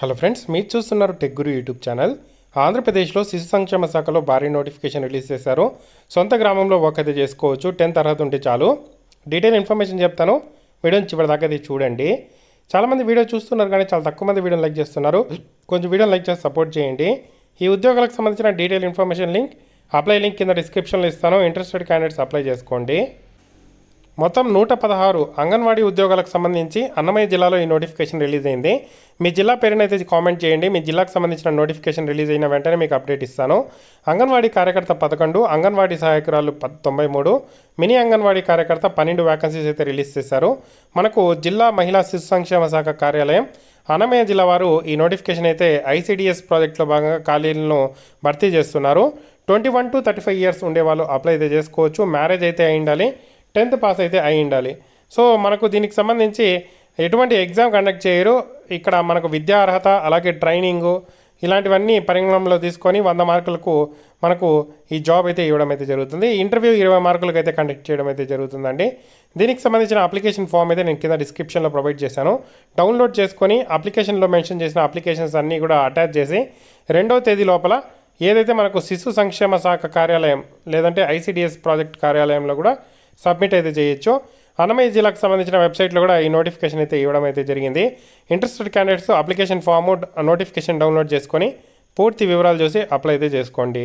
Hello friends మీరు చూస్తున్నారు tech గురు YouTube channel ఆంధ్రప్రదేశ్లో శిశు సంక్షేమ శాఖలో భారీ నోటిఫికేషన్ రిలీజ్ చేశారు. సొంత గ్రామంలో వర్క్ అయితే చేసుకోవచ్చు టెన్త్ అర్హత ఉంటే చాలు. డీటెయిల్ ఇన్ఫర్మేషన్ చెప్తాను. వీడియోని చివరిదాకా అయితే చూడండి. చాలామంది వీడియో చూస్తున్నారు కానీ చాలా తక్కువ మంది వీడియోని లైక్ చేస్తున్నారు. కొంచెం వీడియోని లైక్ చేసి సపోర్ట్ చేయండి. ఈ ఉద్యోగాలకు సంబంధించిన detail information link apply link కింద డిస్క్రిప్షన్లో ఇస్తాను. ఇంట్రెస్టెడ్ క్యాండిడేట్స్ అప్లై చేసుకోండి. మొత్తం నూట పదహారు అంగన్వాడీ ఉద్యోగాలకు సంబంధించి అన్నమయ్య జిల్లాలో ఈ నోటిఫికేషన్ రిలీజ్ అయింది మీ జిల్లా పేరునైతే కామెంట్ చేయండి. మీ జిల్లాకు సంబంధించిన నోటిఫికేషన్ రిలీజ్ అయిన వెంటనే మీకు అప్డేట్ ఇస్తాను. అంగన్వాడీ కార్యకర్త పదకొండు అంగన్వాడీ సహాయకురాలు ప తొంభై మూడు మినీ అంగన్వాడీ కార్యకర్త పన్నెండు వ్యాకన్సీస్ అయితే రిలీజ్ చేశారు. మనకు జిల్లా మహిళా శిశు సంక్షేమ శాఖ కార్యాలయం అన్నమయ్య జిల్లా వారు ఈ నోటిఫికేషన్ అయితే ఐసీడీఎస్ ప్రాజెక్టులో భాగంగా ఖాళీలను భర్తీ చేస్తున్నారు. Twenty one to thirty five years ఉండే వాళ్ళు అప్లై అయితే చేసుకోవచ్చు. మ్యారేజ్ అయితే అయి ఉండాలి టెన్త్ పాస్ అయితే అయి ఉండాలి. సో మనకు దీనికి సంబంధించి ఎటువంటి ఎగ్జామ్ కండక్ట్ చేయరు. ఇక్కడ మనకు విద్యా అర్హత అలాగే ట్రైనింగు ఇలాంటివన్నీ పరిగణనలో తీసుకొని వంద మార్కులకు మనకు ఈ జాబ్ అయితే ఇవ్వడం అయితే జరుగుతుంది. ఇంటర్వ్యూ ఇరవై మార్కులకు అయితే కండక్ట్ చేయడం అయితే జరుగుతుందండి. దీనికి సంబంధించిన అప్లికేషన్ ఫామ్ అయితే నేను కింద డిస్క్రిప్షన్లో ప్రొవైడ్ చేశాను. డౌన్లోడ్ చేసుకొని అప్లికేషన్లో మెన్షన్ చేసిన అప్లికేషన్స్ అన్నీ కూడా అటాచ్ చేసి రెండవ తేదీ లోపల ఏదైతే మనకు శిశు సంక్షేమ శాఖ కార్యాలయం లేదంటే ఐసిడిఎస్ ప్రాజెక్ట్ కార్యాలయంలో కూడా సబ్మిట్ అయితే చేయొచ్చు. అన్నమయ్య జిల్లాకు సంబంధించిన వెబ్సైట్లో కూడా ఈ నోటిఫికేషన్ అయితే ఇవ్వడం అయితే జరిగింది. Interested candidates application form notification download చేసుకొని పూర్తి వివరాలు చూసి అప్లై అయితే చేసుకోండి.